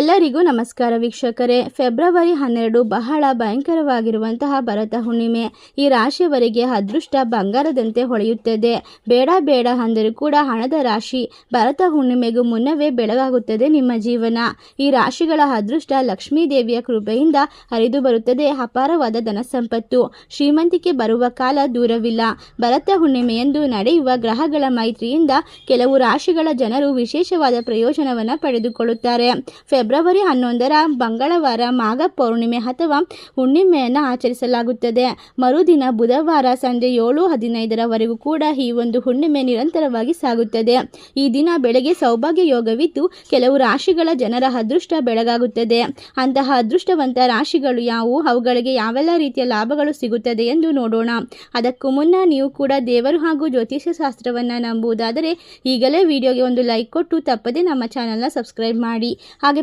ಎಲ್ಲರಿಗೂ ನಮಸ್ಕಾರ ವೀಕ್ಷಕರೇ. ಫೆಬ್ರವರಿ ಹನ್ನೆರಡು ಬಹಳ ಭಯಂಕರವಾಗಿರುವಂತಹ ಭರತ ಹುಣ್ಣಿಮೆ. ಈ ರಾಶಿಯವರಿಗೆ ಅದೃಷ್ಟ ಬಂಗಾರದಂತೆ ಹೊಳೆಯುತ್ತದೆ. ಬೇಡ ಬೇಡ ಅಂದರೂ ಕೂಡ ಹಣದ ರಾಶಿ ಭರತ ಹುಣ್ಣಿಮೆಗೂ ಮುನ್ನವೇ ಬೆಳಗಾಗುತ್ತದೆ ನಿಮ್ಮ ಜೀವನ. ಈ ರಾಶಿಗಳ ಅದೃಷ್ಟ ಲಕ್ಷ್ಮೀ ದೇವಿಯ ಕೃಪೆಯಿಂದ ಹರಿದು ಬರುತ್ತದೆ. ಅಪಾರವಾದ ಧನ ಸಂಪತ್ತು ಶ್ರೀಮಂತಿಕೆ ಬರುವ ಕಾಲ ದೂರವಿಲ್ಲ. ಭರತ ಹುಣ್ಣಿಮೆಯಂದು ನಡೆಯುವ ಗ್ರಹಗಳ ಮೈತ್ರಿಯಿಂದ ಕೆಲವು ರಾಶಿಗಳ ಜನರು ವಿಶೇಷವಾದ ಪ್ರಯೋಜನವನ್ನು ಪಡೆದುಕೊಳ್ಳುತ್ತಾರೆ. ಹನ್ನೊಂದರ ಮಂಗಳವಾರ ಮಾಘ ಪೌರ್ಣಿಮೆ ಅಥವಾ ಹುಣ್ಣಿಮೆಯನ್ನು ಆಚರಿಸಲಾಗುತ್ತದೆ. ಮರುದಿನ ಬುಧವಾರ ಸಂಜೆ ಏಳು ಹದಿನೈದರವರೆಗೂ ಕೂಡ ಈ ಒಂದು ಹುಣ್ಣಿಮೆ ನಿರಂತರವಾಗಿ ಸಾಗುತ್ತದೆ. ಈ ದಿನ ಬೆಳಗ್ಗೆ ಸೌಭಾಗ್ಯ ಯೋಗವಿದ್ದು ಕೆಲವು ರಾಶಿಗಳ ಜನರ ಅದೃಷ್ಟ ಬೆಳಗಾಗುತ್ತದೆ. ಅಂತಹ ಅದೃಷ್ಟವಂತ ರಾಶಿಗಳು ಯಾವುವು? ಅವುಗಳಿಗೆ ಯಾವೆಲ್ಲ ರೀತಿಯ ಲಾಭಗಳು ಸಿಗುತ್ತದೆ ಎಂದು ನೋಡೋಣ. ಅದಕ್ಕೂ ಮುನ್ನ ನೀವು ಕೂಡ ದೇವರು ಹಾಗೂ ಜ್ಯೋತಿಷ್ಯ ಶಾಸ್ತ್ರವನ್ನು ನಂಬುವುದಾದರೆ ಈಗಲೇ ವಿಡಿಯೋಗೆ ಒಂದು ಲೈಕ್ ಕೊಟ್ಟು ತಪ್ಪದೆ ನಮ್ಮ ಚಾನಲ್ನ ಸಬ್ಸ್ಕ್ರೈಬ್ ಮಾಡಿ. ಹಾಗೆ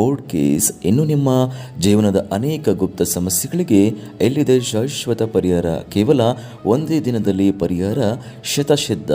ಕೋರ್ಟ್ ಕೇಸ್, ಇನ್ನು ನಿಮ್ಮ ಜೀವನದ ಅನೇಕ ಗುಪ್ತ ಸಮಸ್ಯೆಗಳಿಗೆ ಎಲ್ಲಿದೆ ಶಾಶ್ವತ ಪರಿಹಾರ? ಕೇವಲ ಒಂದೇ ದಿನದಲ್ಲಿ ಪರಿಹಾರ? ಶತಶಿದ್ಧ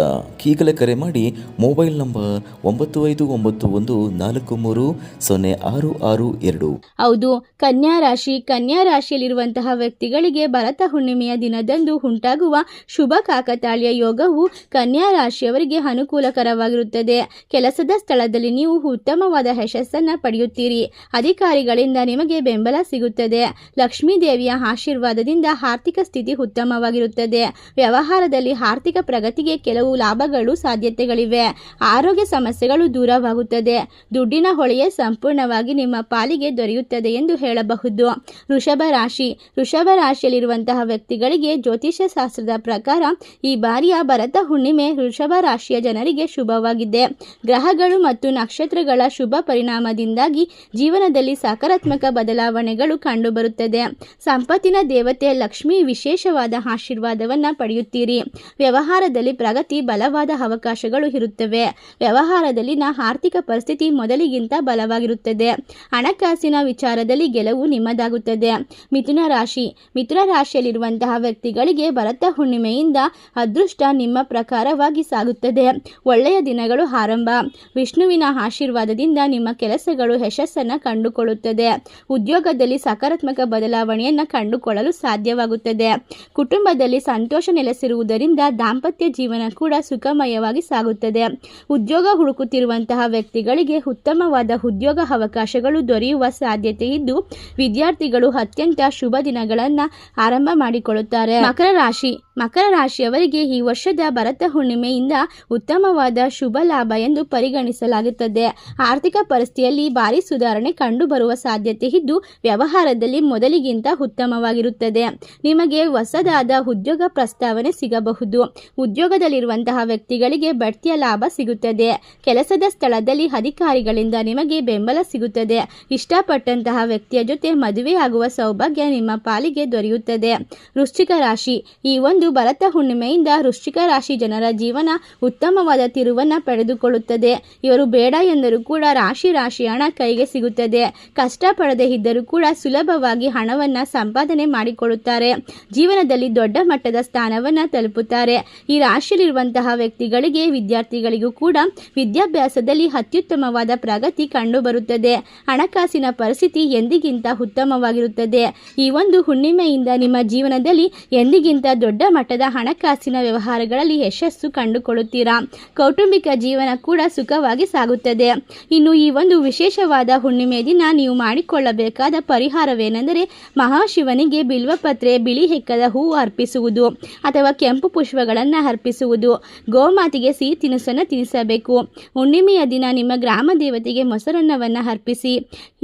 ಈಗಲೇ ಕರೆ ಮಾಡಿ ಮೊಬೈಲ್ ನಂಬರ್ ಒಂಬತ್ತು ಐದು ಒಂಬತ್ತು ಒಂದು ನಾಲ್ಕು ಮೂರು ಸೊನ್ನೆ ಆರು ಆರು ಎರಡು. ಹೌದು, ಕನ್ಯಾ ರಾಶಿ ಕನ್ಯಾ ರಾಶಿಯಲ್ಲಿರುವಂತಹ ವ್ಯಕ್ತಿಗಳಿಗೆ ಭರತ ಹುಣ್ಣಿಮೆಯ ದಿನದಂದು ಉಂಟಾಗುವ ಶುಭ ಕಾಕತಾಳಿಯ ಯೋಗವು ಕನ್ಯಾ ರಾಶಿಯವರಿಗೆ ಅನುಕೂಲಕರವಾಗಿರುತ್ತದೆ. ಕೆಲಸದ ಸ್ಥಳದಲ್ಲಿ ನೀವು ಉತ್ತಮವಾದ ಯಶಸ್ಸನ್ನು ಪಡೆಯುತ್ತೀರಿ. ಅಧಿಕಾರಿಗಳಿಂದ ನಿಮಗೆ ಬೆಂಬಲ ಸಿಗುತ್ತದೆ. ಲಕ್ಷ್ಮೀ ದೇವಿಯ ಆಶೀರ್ವಾದದಿಂದ ಆರ್ಥಿಕ ಸ್ಥಿತಿ ಉತ್ತಮವಾಗಿರುತ್ತದೆ. ವ್ಯವಹಾರದಲ್ಲಿ ಆರ್ಥಿಕ ಪ್ರಗತಿಗೆ ಕೆಲವು ಲಾಭಗಳು ಸಾಧ್ಯತೆಗಳಿವೆ. ಆರೋಗ್ಯ ಸಮಸ್ಯೆಗಳು ದೂರವಾಗುತ್ತದೆ. ದುಡ್ಡಿನ ಹೊಳೆಯೇ ಸಂಪೂರ್ಣವಾಗಿ ನಿಮ್ಮ ಪಾಲಿಗೆ ದೊರೆಯುತ್ತದೆ ಎಂದು ಹೇಳಬಹುದು. ವೃಷಭ ರಾಶಿ. ವೃಷಭ ರಾಶಿಯಲ್ಲಿರುವಂತಹ ವ್ಯಕ್ತಿಗಳಿಗೆ ಜ್ಯೋತಿಷ್ಯ ಶಾಸ್ತ್ರದ ಪ್ರಕಾರ ಈ ಬಾರಿಯ ಭರತ ಹುಣ್ಣಿಮೆ ವೃಷಭ ರಾಶಿಯ ಜನರಿಗೆ ಶುಭವಾಗಿದೆ. ಗ್ರಹಗಳು ಮತ್ತು ನಕ್ಷತ್ರಗಳ ಶುಭ ಪರಿಣಾಮದಿಂದಾಗಿ ಜೀವನದಲ್ಲಿ ಸಕಾರಾತ್ಮಕ ಬದಲಾವಣೆಗಳು ಕಂಡುಬರುತ್ತದೆ. ಸಂಪತ್ತಿನ ದೇವತೆ ಲಕ್ಷ್ಮಿ ವಿಶೇಷವಾದ ಆಶೀರ್ವಾದವನ್ನು ಪಡೆಯುತ್ತೀರಿ. ವ್ಯವಹಾರದಲ್ಲಿ ಪ್ರಗತಿ ಬಲವಾದ ಅವಕಾಶಗಳು ಇರುತ್ತವೆ. ವ್ಯವಹಾರದಲ್ಲಿನ ಆರ್ಥಿಕ ಪರಿಸ್ಥಿತಿ ಮೊದಲಿಗಿಂತ ಬಲವಾಗಿರುತ್ತದೆ. ಹಣಕಾಸಿನ ವಿಚಾರದಲ್ಲಿ ಗೆಲುವು ನಿಮ್ಮದಾಗುತ್ತದೆ. ಮಿಥುನ ರಾಶಿ. ಮಿಥುನ ರಾಶಿಯಲ್ಲಿರುವಂತಹ ವ್ಯಕ್ತಿಗಳಿಗೆ ಭರತ ಹುಣ್ಣಿಮೆಯಿಂದ ಅದೃಷ್ಟ ನಿಮ್ಮ ಪ್ರಕಾರವಾಗಿ ಸಾಗುತ್ತದೆ. ಒಳ್ಳೆಯ ದಿನಗಳು ಆರಂಭ. ವಿಷ್ಣುವಿನ ಆಶೀರ್ವಾದದಿಂದ ನಿಮ್ಮ ಕೆಲಸಗಳು ಯಶಸ್ಸನ್ನು ಕಂಡುಕೊಳ್ಳುತ್ತದೆ. ಉದ್ಯೋಗದಲ್ಲಿ ಸಕಾರಾತ್ಮಕ ಬದಲಾವಣೆಯನ್ನು ಕಂಡುಕೊಳ್ಳಲು ಸಾಧ್ಯವಾಗುತ್ತದೆ. ಕುಟುಂಬದಲ್ಲಿ ಸಂತೋಷ ನೆಲೆಸಿರುವುದರಿಂದ ದಾಂಪತ್ಯ ಜೀವನ ಕೂಡ ಸುಖಮಯವಾಗಿ ಸಾಗುತ್ತದೆ. ಉದ್ಯೋಗ ಹುಡುಕುತ್ತಿರುವಂತಹ ವ್ಯಕ್ತಿಗಳಿಗೆ ಉತ್ತಮವಾದ ಉದ್ಯೋಗ ಅವಕಾಶಗಳು ದೊರೆಯುವ ಸಾಧ್ಯತೆ ಇದ್ದು, ವಿದ್ಯಾರ್ಥಿಗಳು ಅತ್ಯಂತ ಶುಭ ದಿನಗಳನ್ನು ಆರಂಭ ಮಾಡಿಕೊಳ್ಳುತ್ತಾರೆ. ಮಕರ ರಾಶಿ ಮಕರ ರಾಶಿಯವರಿಗೆ ಈ ವರ್ಷದ ಭರತ ಹುಣ್ಣಿಮೆಯಿಂದ ಉತ್ತಮವಾದ ಶುಭ ಲಾಭ ಎಂದು ಪರಿಗಣಿಸಲಾಗುತ್ತದೆ. ಆರ್ಥಿಕ ಪರಿಸ್ಥಿತಿಯಲ್ಲಿ ಭಾರಿ ಸುಧಾರಣೆ ಕಂಡುಬರುವ ಸಾಧ್ಯತೆ ಇದ್ದು, ವ್ಯವಹಾರದಲ್ಲಿ ಮೊದಲಿಗಿಂತ ಉತ್ತಮವಾಗಿರುತ್ತದೆ. ನಿಮಗೆ ಹೊಸದಾದ ಉದ್ಯೋಗ ಪ್ರಸ್ತಾವನೆ ಸಿಗಬಹುದು. ಉದ್ಯೋಗದಲ್ಲಿರುವಂತಹ ವ್ಯಕ್ತಿಗಳಿಗೆ ಬಡ್ತಿಯ ಲಾಭ ಸಿಗುತ್ತದೆ. ಕೆಲಸದ ಸ್ಥಳದಲ್ಲಿ ಅಧಿಕಾರಿಗಳಿಂದ ನಿಮಗೆ ಬೆಂಬಲ ಸಿಗುತ್ತದೆ. ಇಷ್ಟಪಟ್ಟಂತಹ ವ್ಯಕ್ತಿಯ ಜೊತೆ ಮದುವೆಯಾಗುವ ಸೌಭಾಗ್ಯ ನಿಮ್ಮ ಪಾಲಿಗೆ ದೊರೆಯುತ್ತದೆ. ವೃಶ್ಚಿಕ ರಾಶಿ, ಈ ಒಂದು ಭರತ ಹುಣ್ಣಿಮೆಯಿಂದ ವೃಶ್ಚಿಕ ರಾಶಿ ಜನರ ಜೀವನ ಉತ್ತಮವಾದ ತಿರುವನ್ನು ಪಡೆದುಕೊಳ್ಳುತ್ತದೆ. ಇವರು ಬೇಡ ಎಂದರೂ ಕೂಡ ರಾಶಿ ರಾಶಿ ಹಣ ಕೈಗೆ ಸಿಗುತ್ತದೆ. ಕಷ್ಟಪಡದೇ ಇದ್ದರೂ ಕೂಡ ಸುಲಭವಾಗಿ ಹಣವನ್ನು ಸಂಪಾದನೆ ಮಾಡಿಕೊಳ್ಳುತ್ತಾರೆ. ಜೀವನದಲ್ಲಿ ದೊಡ್ಡ ಮಟ್ಟದ ಸ್ಥಾನವನ್ನು ತಲುಪುತ್ತಾರೆ. ಈ ರಾಶಿಯಲ್ಲಿರುವಂತಹ ವ್ಯಕ್ತಿಗಳಿಗೆ, ವಿದ್ಯಾರ್ಥಿಗಳಿಗೂ ಕೂಡ ವಿದ್ಯಾಭ್ಯಾಸದಲ್ಲಿ ಅತ್ಯುತ್ತಮವಾದ ಪ್ರಗತಿ ಕಂಡುಬರುತ್ತದೆ. ಹಣಕಾಸಿನ ಪರಿಸ್ಥಿತಿ ಎಂದಿಗಿಂತ ಉತ್ತಮವಾಗಿರುತ್ತದೆ. ಈ ಒಂದು ಹುಣ್ಣಿಮೆಯಿಂದ ನಿಮ್ಮ ಜೀವನದಲ್ಲಿ ಎಂದಿಗಿಂತ ದೊಡ್ಡ ಮಟ್ಟದ ಹಣಕಾಸಿನ ವ್ಯವಹಾರಗಳಲ್ಲಿ ಯಶಸ್ಸು ಕಂಡುಕೊಳ್ಳುತ್ತೀರಾ? ಕೌಟುಂಬಿಕ ಜೀವನ ಕೂಡ ಸುಖವಾಗಿ ಸಾಗುತ್ತದೆ. ಇನ್ನು ಈ ಒಂದು ವಿಶೇಷವಾದ ಹುಣ್ಣಿಮೆ ದಿನ ನೀವು ಮಾಡಿಕೊಳ್ಳಬೇಕಾದ ಪರಿಹಾರವೇನೆಂದರೆ ಮಹಾಶಿವನಿಗೆ ಬಿಲ್ವಪತ್ರೆ, ಬಿಳಿ ಹೆಕ್ಕದ ಹೂವು ಅರ್ಪಿಸುವುದು ಅಥವಾ ಕೆಂಪು ಪುಷ್ಪಗಳನ್ನು ಅರ್ಪಿಸುವುದು. ಗೋಮಾತಿಗೆ ಸಿಹಿ ತಿನಿಸನ್ನು ತಿನ್ನಿಸಬೇಕು ಹುಣ್ಣಿಮೆಯ ದಿನ ನಿಮ್ಮ ಗ್ರಾಮ ದೇವತೆಗೆ ಮೊಸರನ್ನವನ್ನು ಅರ್ಪಿಸಿ.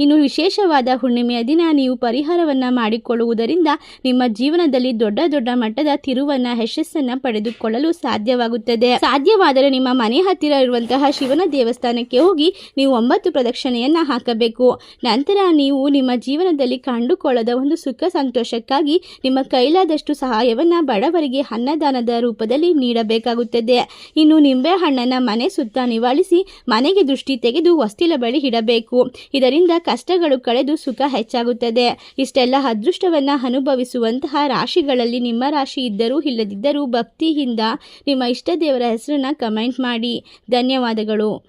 ಇನ್ನು ವಿಶೇಷವಾದ ಹುಣ್ಣಿಮೆಯ ದಿನ ನೀವು ಪರಿಹಾರವನ್ನು ಮಾಡಿಕೊಳ್ಳುವುದರಿಂದ ನಿಮ್ಮ ಜೀವನದಲ್ಲಿ ದೊಡ್ಡ ದೊಡ್ಡ ಮಟ್ಟದ ತಿರುವು ಗೆಲುವನ್ನ ಯಶಸ್ಸನ್ನ ಪಡೆದುಕೊಳ್ಳಲು ಸಾಧ್ಯವಾಗುತ್ತದೆ. ಸಾಧ್ಯವಾದರೆ ನಿಮ್ಮ ಮನೆ ಹತ್ತಿರ ಇರುವಂತಹ ಶಿವನ ದೇವಸ್ಥಾನಕ್ಕೆ ಹೋಗಿ ನೀವು ಒಂಬತ್ತು ಪ್ರದಕ್ಷಿಣೆಯನ್ನ ಹಾಕಬೇಕು. ನಂತರ ನೀವು ನಿಮ್ಮ ಜೀವನದಲ್ಲಿ ಕಂಡುಕೊಳ್ಳದ ಒಂದು ಸುಖ ಸಂತೋಷಕ್ಕಾಗಿ ನಿಮ್ಮ ಕೈಲಾದಷ್ಟು ಸಹಾಯವನ್ನ ಬಡವರಿಗೆ ಅನ್ನದಾನದ ರೂಪದಲ್ಲಿ ನೀಡಬೇಕಾಗುತ್ತದೆ. ಇನ್ನು ನಿಂಬೆ ಹಣ್ಣನ್ನ ಮನೆ ಸುತ್ತ ನಿವಾಳಿಸಿ ಮನೆಗೆ ದೃಷ್ಟಿ ತೆಗೆದು ಹೊಸ್ತಿಲ ಬಳಿ ಇಡಬೇಕು. ಇದರಿಂದ ಕಷ್ಟಗಳು ಕಳೆದು ಸುಖ ಹೆಚ್ಚಾಗುತ್ತದೆ. ಇಷ್ಟೆಲ್ಲ ಅದೃಷ್ಟವನ್ನ ಅನುಭವಿಸುವಂತಹ ರಾಶಿಗಳಲ್ಲಿ ನಿಮ್ಮ ರಾಶಿ ಇದ್ದರೂ ಇಲ್ಲದಿದ್ದರೂ ಭಕ್ತಿಯಿಂದ ನಿಮ್ಮ ಇಷ್ಟ ದೇವರ ಹೆಸರನ್ನು ಕಮೆಂಟ್ ಮಾಡಿ. ಧನ್ಯವಾದಗಳು.